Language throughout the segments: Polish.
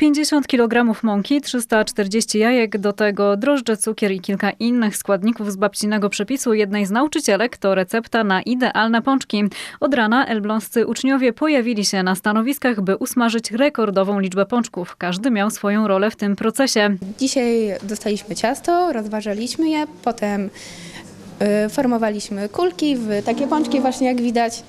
50 kg mąki, 340 jajek, do tego drożdże, cukier i kilka innych składników z babcinego przepisu jednej z nauczycielek to recepta na idealne pączki. Od rana elbląscy uczniowie pojawili się na stanowiskach, by usmażyć rekordową liczbę pączków. Każdy miał swoją rolę w tym procesie. Dzisiaj dostaliśmy ciasto, rozważaliśmy je, potem y, formowaliśmy kulki w takie pączki właśnie jak widać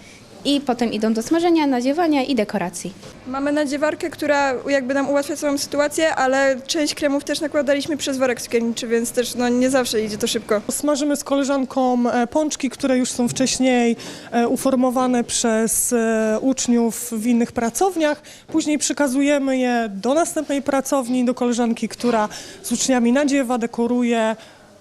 i potem idą do smażenia, nadziewania i dekoracji. Mamy nadziewarkę, która jakby nam ułatwia całą sytuację, ale część kremów też nakładaliśmy przez worek cukierniczy, więc też no, nie zawsze idzie to szybko. Smażymy z koleżanką e, pączki, które już są wcześniej e, uformowane przez e, uczniów w innych pracowniach. Później przekazujemy je do następnej pracowni, do koleżanki, która z uczniami nadziewa, dekoruje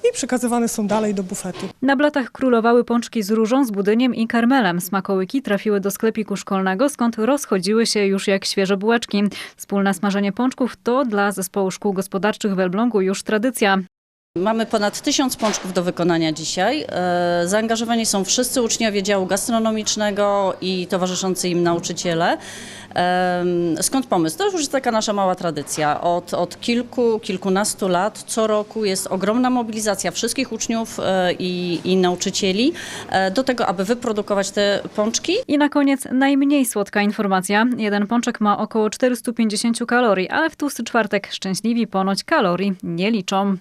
i przekazywane są dalej do bufetu. Na blatach królowały pączki z różą, z budyniem i karmelem. Smakołyki trafiły do sklepiku szkolnego, skąd rozchodziły się już jak świeże bułeczki. Wspólne smażenie pączków to dla zespołu szkół gospodarczych w Elblągu już tradycja. Mamy ponad tysiąc pączków do wykonania dzisiaj. E, Zaangażowani są wszyscy uczniowie działu gastronomicznego i towarzyszący im nauczyciele. Em, Skąd pomysł? To już jest taka nasza mała tradycja. Od, od kilku, kilkunastu lat co roku jest ogromna mobilizacja wszystkich uczniów e, i, i nauczycieli e, do tego, aby wyprodukować te pączki I na koniec najmniej słodka informacja. Jeden pączek ma około 450 kalorii, ale w tłusty czwartek szczęśliwi ponoć kalorii nie liczą.